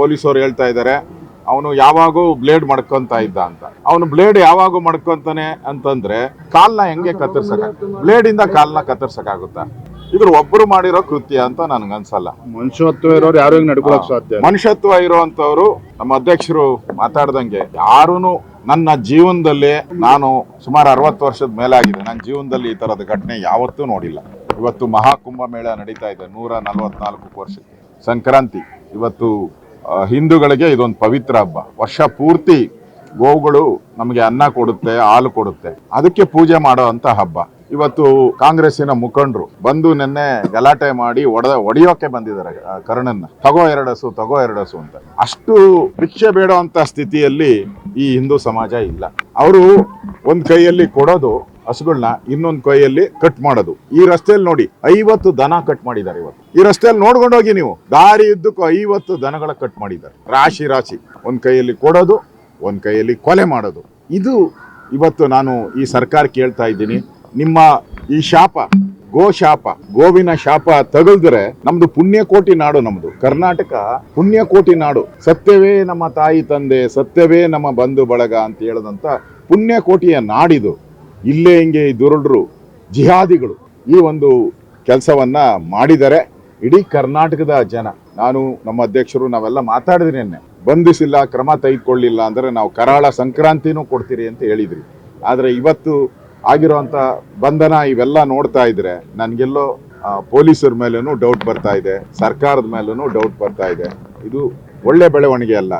ಪೊಲೀಸರು ಹೇಳ್ತಾ ಇದ್ದಾರೆ ಅವನು ಯಾವಾಗೂ ಬ್ಲೇಡ್ ಮಡ್ಕೊಂತ ಇದ್ದ ಅಂತ. ಅವನು ಬ್ಲೇಡ್ ಯಾವಾಗೂ ಮಡ್ಕೊಂತಾನೆ ಅಂತಂದ್ರೆ ಕಾಲ್ನ ಹೆಂಗೆ ಕತ್ತರ್ಸಕ ಬ್ಲೇಡ್ ಇಂದ ಕಾಲ್ನ ಕತ್ತರ್ಸಕ್ಕಾಗುತ್ತಾ? ಇದ್ರ ಒಬ್ರು ಮಾಡಿರೋ ಕೃತ್ಯ ಅಂತ ನನ್ಗನ್ಸಲ್ಲ. ಮನುಷ್ಯತ್ವ ಇರೋರು ಯಾರು ನಡ್ಕೊಳಕ್ ಸಾಧ್ಯ. ಮನುಷ್ಯತ್ವ ಇರುವಂತವ್ರು ನಮ್ಮ ಅಧ್ಯಕ್ಷರು ಮಾತಾಡ್ದಂಗೆ ಯಾರೂನು ನನ್ನ ಜೀವನದಲ್ಲಿ ನಾನು ಸುಮಾರು ಅರವತ್ತು ವರ್ಷದ ಮೇಲೆ ಆಗಿದೆ ನನ್ನ ಜೀವನದಲ್ಲಿ ಈ ತರದ ಘಟನೆ ಯಾವತ್ತೂ ನೋಡಿಲ್ಲ. ಇವತ್ತು ಮಹಾಕುಂಭ ಮೇಳ ನಡೀತಾ ಇದೆ ನೂರ ನಲವತ್ನಾಲ್ಕು ವರ್ಷಕ್ಕೆ. ಸಂಕ್ರಾಂತಿ ಇವತ್ತು ಹಿಂದೂಗಳಿಗೆ ಇದೊಂದು ಪವಿತ್ರ ಹಬ್ಬ. ವರ್ಷ ಪೂರ್ತಿ ಗೋವುಗಳು ನಮಗೆ ಅನ್ನ ಕೊಡುತ್ತೆ, ಹಾಲು ಕೊಡುತ್ತೆ. ಅದಕ್ಕೆ ಪೂಜೆ ಮಾಡೋ ಹಬ್ಬ. ಇವತ್ತು ಕಾಂಗ್ರೆಸ್ಸಿನ ಮುಖಂಡರು ಬಂದು ನಿನ್ನೆ ಗಲಾಟೆ ಮಾಡಿ ಒಡೆದ, ಒಡೆಯೋಕೆ ಬಂದಿದ್ದಾರೆ ಕರ್ಣನ್ನ. ತಗೋ ಎರಡಸು ತಗೋ ಎರಡಸು ಅಂತ. ಅಷ್ಟು ಭಿಕ್ಷೆ ಅಂತ ಸ್ಥಿತಿಯಲ್ಲಿ ಈ ಹಿಂದೂ ಸಮಾಜ ಇಲ್ಲ. ಅವರು ಒಂದು ಕೈಯಲ್ಲಿ ಕೊಡೋದು ಹಸುಗಳನ್ನ ಇನ್ನೊಂದು ಕೈಯಲ್ಲಿ ಕಟ್ ಮಾಡೋದು. ಈ ರಸ್ತೆಯಲ್ಲಿ ನೋಡಿ ಐವತ್ತು ದನ ಕಟ್ ಮಾಡಿದ್ದಾರೆ ಇವತ್ತು. ಈ ರಸ್ತೆಯಲ್ಲಿ ನೋಡ್ಕೊಂಡು ಹೋಗಿ ನೀವು, ದಾರಿ ಇದ್ದಕ್ಕೂ ಐವತ್ತು ದನಗಳ ಕಟ್ ಮಾಡಿದ್ದಾರೆ. ರಾಶಿ ರಾಶಿ. ಒಂದ್ ಕೈಯಲ್ಲಿ ಕೊಡೋದು, ಒಂದ್ ಕೈಯಲ್ಲಿ ಕೊಲೆ ಮಾಡೋದು. ಇದು ಇವತ್ತು ನಾನು ಈ ಸರ್ಕಾರ ಕೇಳ್ತಾ ಇದ್ದೀನಿ. ನಿಮ್ಮ ಈ ಶಾಪ, ಗೋ ಶಾಪ, ಗೋವಿನ ಶಾಪ ತಗಲ್ದ್ರೆ ನಮ್ದು ಪುಣ್ಯಕೋಟಿ ನಾಡು ನಮ್ದು. ಕರ್ನಾಟಕ ಪುಣ್ಯಕೋಟಿ ನಾಡು. ಸತ್ಯವೇ ನಮ್ಮ ತಾಯಿ ತಂದೆ, ಸತ್ಯವೇ ನಮ್ಮ ಬಂಧು ಬಳಗ ಅಂತ ಹೇಳದಂತ ಪುಣ್ಯಕೋಟಿಯ ನಾಡಿದು. ಇಲ್ಲೇ ಹಿಂಗೆ ದುರುಳರು ಜಿಹಾದಿಗಳು ಈ ಒಂದು ಕೆಲಸವನ್ನ ಮಾಡಿದರೆ ಇಡೀ ಕರ್ನಾಟಕದ ಜನ, ನಾನು ನಮ್ಮ ಅಧ್ಯಕ್ಷರು ನಾವೆಲ್ಲ ಮಾತಾಡಿದ್ರಿ ನಿನ್ನೆ, ಬಂಧಿಸಿಲ್ಲ, ಕ್ರಮ ತೆಗೆದುಕೊಳ್ಳಿಲ್ಲ ಅಂದರೆ ನಾವು ಕರಾಳ ಸಂಕ್ರಾಂತಿನೂ ಕೊಡ್ತೀರಿ ಅಂತ ಹೇಳಿದ್ರಿ. ಆದರೆ ಇವತ್ತು ಆಗಿರೋಂಥ ಬಂಧನ ಇವೆಲ್ಲ ನೋಡ್ತಾ ಇದ್ರೆ ನನಗೆಲ್ಲೋ ಪೊಲೀಸರ ಮೇಲೂ ಡೌಟ್ ಬರ್ತಾ ಇದೆ, ಸರ್ಕಾರದ ಮೇಲೂ ಡೌಟ್ ಬರ್ತಾ ಇದೆ. ಇದು ಒಳ್ಳೆ ಬೆಳವಣಿಗೆ ಅಲ್ಲ.